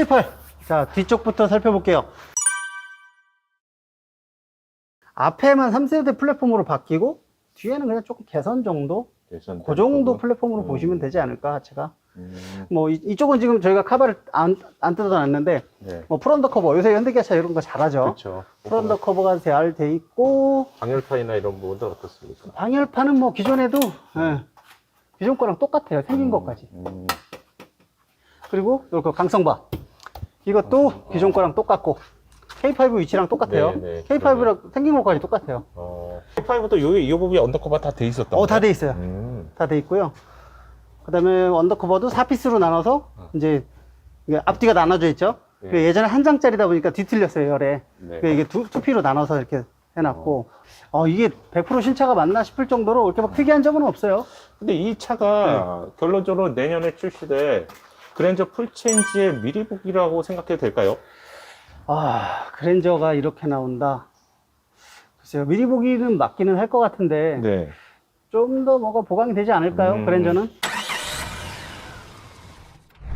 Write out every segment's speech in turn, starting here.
K8. 자, 뒤쪽부터 살펴볼게요. 앞에만 3세대 플랫폼으로 바뀌고, 뒤에는 그냥 조금 개선 정도? 개선 그 정도. 플랫폼으로 음. 보시면 되지 않을까, 하체가. 음, 뭐, 이, 이쪽은 지금 저희가 카바를 안, 안 뜯어놨는데, 네. 뭐, 프런더 커버. 요새 현대기아차 이런 거 잘하죠. 그렇죠. 프런더 커버가 잘돼 있고, 방열판이나 이런 부분들 어떻습니까? 방열판은 뭐 기존에도, 예, 기존 거랑 똑같아요. 생긴 것까지. 음, 그리고 이렇게 강성바. 이것도 기존 거랑 똑같고, K5 위치랑 똑같아요. 네, 네. K5랑 생긴 것까지 똑같아요. 어, K5도 요, 이 부분이 언더커버 다 돼 있었던 어, 다 돼 있어요. 음, 다 돼 있고요. 그 다음에 언더커버도 4피스로 나눠서, 이제, 이게 앞뒤가 나눠져 있죠. 네. 그 예전에 한 장짜리다 보니까 뒤틀렸어요, 열에. 네. 그 이게 두, 두 피로 나눠서 이렇게 해놨고, 어, 이게 100% 신차가 맞나 싶을 정도로 이렇게 막 특이한 점은 없어요. 근데 이 차가 네. 결론적으로 내년에 출시될 그랜저 풀체인지의 미리 보기라고 생각해도 될까요? 아, 그랜저가 이렇게 나온다. 글쎄요, 미리 보기는 맞기는 할 것 같은데, 네. 좀 더 뭐가 보강이 되지 않을까요, 음. 그랜저는?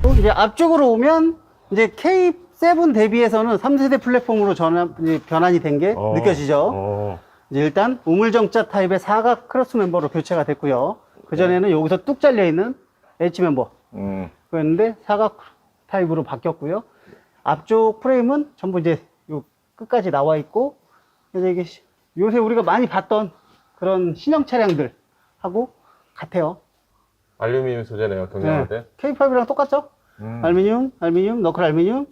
또 이제 앞쪽으로 오면, 이제 K7 대비해서는 3세대 플랫폼으로 전환, 이제 변환이 된 게 어, 느껴지죠. 어, 이제 일단 우물정자 타입의 사각 크로스 멤버로 교체가 됐고요. 그전에는 여기서 뚝 잘려있는 H 멤버. 음, 그랬는데 사각 타입으로 바뀌었고요. 앞쪽 프레임은 전부 이제 요 끝까지 나와 있고, 그래서 이게 시- 요새 우리가 많이 봤던 그런 신형 차량들 하고 같아요. 알루미늄 소재네요, 경량화 된. K5랑 똑같죠? 음, 알루미늄, 알루미늄, 너클 알루미늄,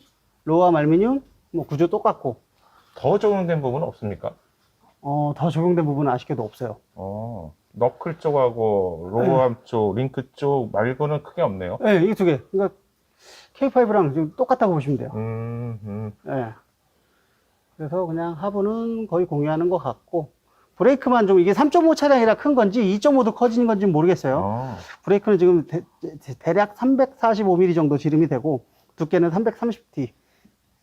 로암 알루미늄, 뭐 구조 똑같고, 더 적용된 부분은 없습니까? 어, 더 적용된 부분은 아쉽게도 없어요. 어, 너클 쪽하고 로암 쪽, 링크 쪽 말고는 크게 없네요. 네, 이 두 개. 그러니까 K5랑 지금 똑같다고 보시면 돼요. 음, 음. 예. 그래서 그냥 하부는 거의 공유하는 것 같고, 브레이크만 좀, 이게 3.5 차량이라 큰 건지 2.5도 커진 건지 는 모르겠어요. 어, 브레이크는 지금 대, 략 345mm 정도 지름이 되고, 두께는 330T,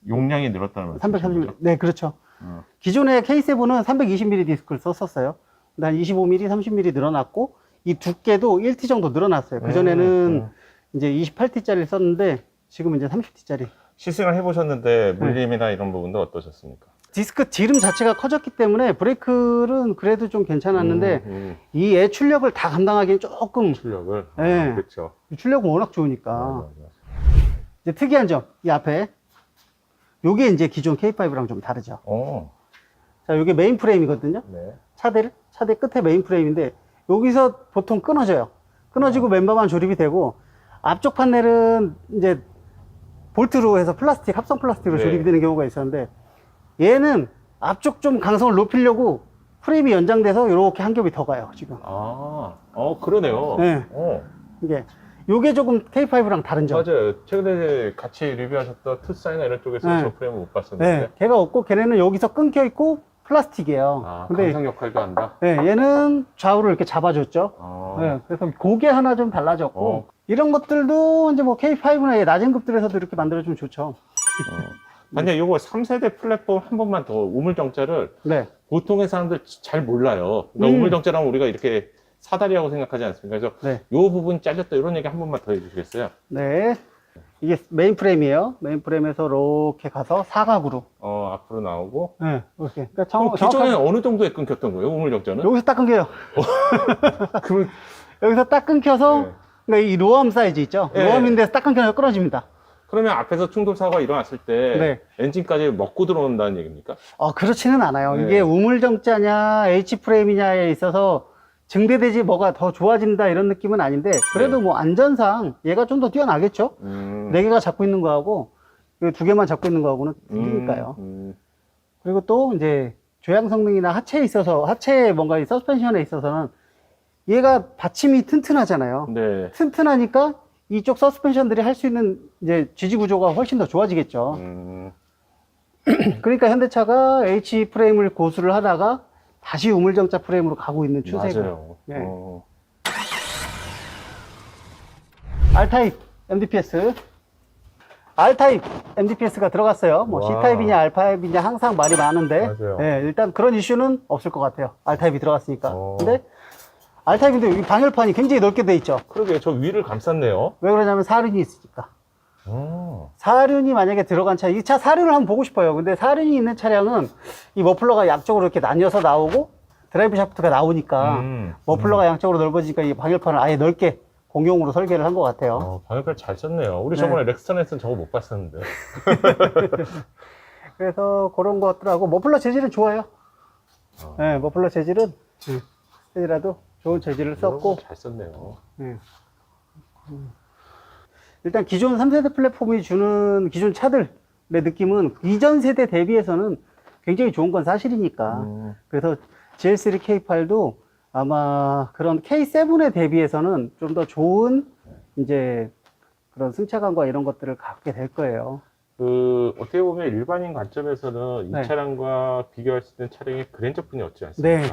용량이 늘었다는 말씀. 330mm. 네, 그렇죠. 어. 기존의 K7은 320mm 디스크를 썼었어요. 근데 한 25mm, 30mm 늘어났고, 이 두께도 1T 정도 늘어났어요. 그 전에는 음, 이제 28T짜리를 썼는데, 지금 이제 30T짜리. 시승을 해보셨는데 물림이나 이런 부분도 어떠셨습니까? 디스크 지름 자체가 커졌기 때문에 브레이크는 그래도 좀 괜찮았는데 음, 음. 이 애 출력을 다 감당하기엔 조금 출력을. 네. 아, 그렇죠. 출력은 워낙 좋으니까 맞아, 맞아. 이제 특이한 점 이 앞에 요게 이제 기존 K5랑 좀 다르죠 어, 자 요게 메인 프레임이거든요 네. 차대를 차대 끝에 메인 프레임인데 여기서 보통 끊어져요 끊어지고 멤버만 조립이 되고 앞쪽 판넬은 이제 볼트로 해서 플라스틱 합성 플라스틱으로 네. 조립이 되는 경우가 있었는데 얘는 앞쪽 좀 강성을 높이려고 프레임이 연장돼서 이렇게 한 겹이 더 가요 지금 아, 어, 그러네요. 네. 어, 이게 요게 조금 K5랑 다른 점 맞아요. 최근에 같이 리뷰하셨던 투사이나 이런 쪽에서 네. 저 프레임을 못 봤었는데. 네, 걔가 없고 걔네는 여기서 끊겨 있고 플라스틱이에요. 아, 근데 강성 역할도 한다? 네, 얘는 좌우를 이렇게 잡아줬죠. 아, 네, 그래서 그게 하나 좀 달라졌고 어. 이런 것들도 이제 뭐 K5나 낮은 급들에서도 이렇게 만들어주면 좋죠. 어. 아니야, 요거 3세대 플랫폼 한 번만 더 우물정자를 네, 보통의 사람들 잘 몰라요. 그러니까 음. 우물정자라면 우리가 이렇게 사다리라고 생각하지 않습니까? 그래서 네, 요 부분 잘렸다 이런 얘기 한 번만 더 해주시겠어요? 네. 이게 메인 프레임이에요. 메인 프레임에서 이렇게 가서 사각으로. 어, 앞으로 나오고. 네, 이렇게. 그러니까 정, 기존에 정확하게 어느 정도에 끊겼던 거예요, 우물정자는? 여기서 딱 끊겨요. 그, 여기서 딱 끊겨서 네. 그러니까 이 로암 사이즈 있죠. 네. 로암인데 딱 끊겨서 끊어집니다. 그러면 앞에서 충돌 사고가 일어났을 때 네. 엔진까지 먹고 들어온다는 얘기입니까? 어, 그렇지는 않아요. 네. 이게 우물정자냐, H프레임이냐에 있어서 증대되지 뭐가 더 좋아진다 이런 느낌은 아닌데, 그래도 네. 뭐 안전상 얘가 좀 더 뛰어나겠죠? 음, 네 개가 잡고 있는 거하고, 이두 개만 잡고 있는 거하고는 틀리니까요. 음, 그리고 또 이제 조향 성능이나 하체에 있어서, 하체에 뭔가 이 서스펜션에 있어서는 얘가 받침이 튼튼하잖아요. 음. 네. 튼튼하니까 이쪽 서스펜션들이 할 수 있는 이제 지지 구조가 훨씬 더 좋아지겠죠. 음, 그러니까 현대차가 H 프레임을 고수를 하다가 다시 우물정자 프레임으로 가고 있는 추세고. 맞아요. 네. 어, R타입 MDPS. R타입 MDPS가 들어갔어요. 뭐 와. C타입이냐 R타입이냐 항상 말이 많은데 맞아요. 네, 일단 그런 이슈는 없을 것 같아요. R타입이 들어갔으니까. 어. 근데 R타입인데 여기 방열판이 굉장히 넓게 돼 있죠. 그러게 저 위를 감쌌네요. 왜 그러냐면 사륜이 있으니까. 음. 사륜이 만약에 들어간 차, 이차 사륜을 한번 보고 싶어요. 근데 사륜이 있는 차량은 이 머플러가 양쪽으로 이렇게 나뉘어서 나오고 드라이브 샤프트가 나오니까 음. 머플러가 양쪽으로 넓어지니까 이 방열판을 아예 넓게 공용으로 설계를 한 것 같아요. 어, 방역을 잘 썼네요. 우리 네. 저번에 렉스턴에서는 저거 못 봤었는데. 그래서 그런 것들하고 머플러 재질은 좋아요. 어. 네, 머플러 재질은 재질이라도 좋은 재질을 썼고 잘 썼네요. 네. 음. 일단 기존 3세대 플랫폼이 주는 기존 차들의 느낌은 이전 세대 대비해서는 굉장히 좋은 건 사실이니까 음. 그래서 GL3 K8도 아마 그런 K7에 대비해서는 좀 더 좋은 이제 그런 승차감과 이런 것들을 갖게 될 거예요. 그 어떻게 보면 일반인 관점에서는 이 네. 차량과 비교할 수 있는 차량이 그랜저뿐이 없지 않습니까? 네.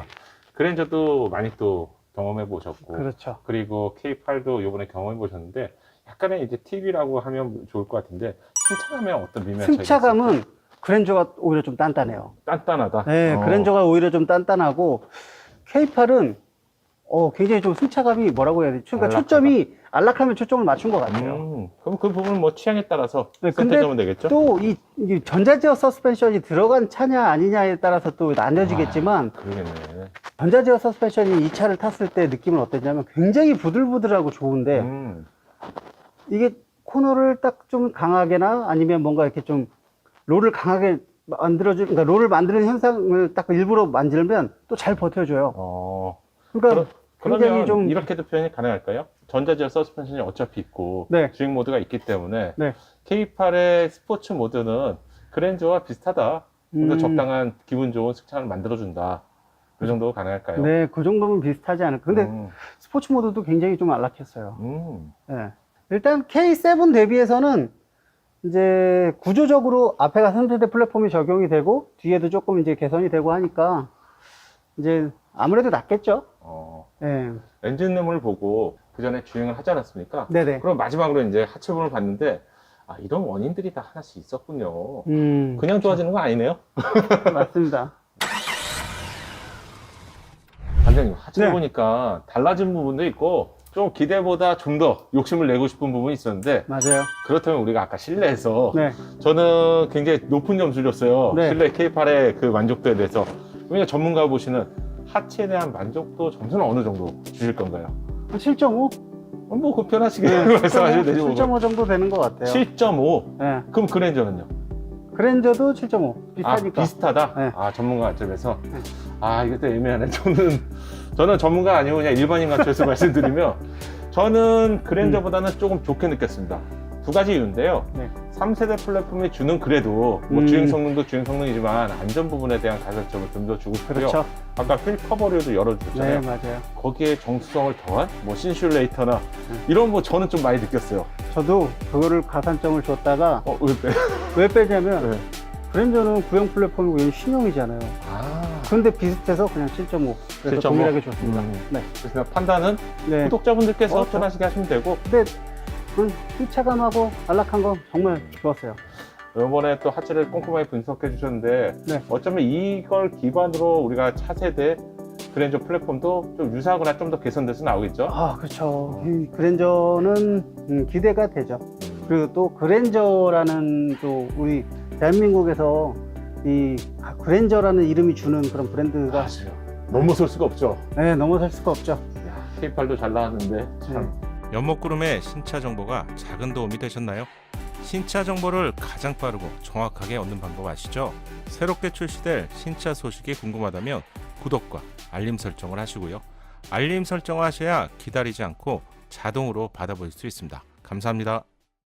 그랜저도 많이 또 경험해 보셨고 그렇죠. 그리고 K8도 이번에 경험해 보셨는데 약간의 이제 TV라고 하면 좋을 것 같은데 승차감에 어떤 미묘한 차이가 승차감은 그랜저가 오히려 좀 단단해요. 단단하다. 네, 어. 그랜저가 오히려 좀 단단하고 K8은 어, 굉장히 좀 승차감이 뭐라고 해야 되지? 그러니까 안락하다. 초점이 안락하면 초점을 맞춘 것 같아요. 음, 그럼 그 부분은 뭐 취향에 따라서 네, 근데 선택하면 되겠죠? 또이 전자제어 서스펜션이 들어간 차냐 아니냐에 따라서 또 나뉘어지겠지만 그러겠네. 전자제어 서스펜션이 이 차를 탔을 때 느낌은 어땠냐면 굉장히 부들부들하고 좋은데 음, 이게 코너를 딱 좀 강하게나 아니면 뭔가 이렇게 좀 롤을 강하게 만들어주, 그러니까 롤을 만드는 현상을 딱 일부러 만들면 또 잘 버텨줘요. 어, 그러니까 그러, 굉장히 면좀 이렇게도 표현이 가능할까요? 전자제어 서스펜션이 어차피 있고 네. 주행 모드가 있기 때문에 네. K8의 스포츠 모드는 그랜저와 비슷하다. 좀더 음. 적당한 기분 좋은 승차를 만들어준다. 그 정도 가능할까요? 네, 그 정도면 비슷하지 않을까. 근데 음, 스포츠 모드도 굉장히 좀 안락했어요. 음, 예. 일단 K7 대비해서는 이제 구조적으로 앞에가 3세대 플랫폼이 적용이 되고 뒤에도 조금 이제 개선이 되고 하니까 이제 아무래도 낫겠죠. 어, 예. 엔진룸을 보고 그 전에 주행을 하지 않았습니까? 네네. 그럼 마지막으로 이제 하체부분을 봤는데 아 이런 원인들이 다 하나씩 있었군요. 음, 그냥 좋아지는 거 아니네요? 맞습니다. 반장님 하체를 네. 보니까 달라진 부분도 있고 좀 기대보다 좀 더 욕심을 내고 싶은 부분이 있었는데 맞아요. 그렇다면 우리가 아까 실내에서 네. 저는 굉장히 높은 점수를 줬어요. 네. 실내 K8의 그 만족도에 대해서. 그러니까 전문가 보시는 하체에 대한 만족도 점수는 어느 정도 주실 건가요? 한 7.5? 뭐, 그 편하시게 말씀하시면 되죠. 뭐. 7.5 정도 되는 것 같아요. 7.5. 예. 그럼 그랜저는요? 그랜저도 7.5. 비슷하니까. 아, 비슷하다? 네. 아, 전문가 관점에서? 네. 아, 이것도 애매하네. 저는, 저는 전문가 아니고 그냥 일반인 관점에서 말씀드리면, 저는 그랜저보다는 조금 좋게 느꼈습니다. 두 가지 이유인데요. 네. 3세대 플랫폼이 주는 그래도, 뭐 음. 주행 성능도 주행 성능이지만, 안전 부분에 대한 가산점을 좀 더 주고 싶고요. 그렇죠. 아까 휠 커버류도 네, 열어주셨잖아요. 맞아요. 거기에 정수성을 더한, 뭐, 신슐레이터나, 네. 이런 거 저는 좀 많이 느꼈어요. 저도 그거를 가산점을 줬다가 어, 왜 빼? 왜 빼냐면 네. 그랜저는 구형 플랫폼이고 얘는 신형이잖아요. 아. 근데 비슷해서 그냥 7.5. 그래서 7.5? 동일하게 줬습니다. 음. 네. 그래서 판단은 네. 구독자분들께서 어, 저- 편하시게 하시면 되고 근데 그 승차감하고 안락한 건 정말 좋았어요. 이번에 또 하체를 꼼꼼하게 분석해 주셨는데 네. 어쩌면 이걸 기반으로 우리가 차세대 그랜저 플랫폼도 좀 유사하거나 좀 더 개선돼서 나오겠죠? 아, 그렇죠. 이 그랜저는 음, 기대가 되죠. 그리고 또 그랜저라는 또 우리 대한민국에서 이 아, 그랜저라는 이름이 주는 그런 브랜드가 맞아요. 넘어설 수가 없죠. 네, 넘어설 수가 없죠. K8도 잘 나왔는데 참. 연목구름의 신차 정보가 작은 도움이 되셨나요? 신차 정보를 가장 빠르고 정확하게 얻는 방법 아시죠? 새롭게 출시될 신차 소식이 궁금하다면 구독과 알림 설정을 하시고요. 알림 설정을 하셔야 기다리지 않고 자동으로 받아볼 수 있습니다. 감사합니다.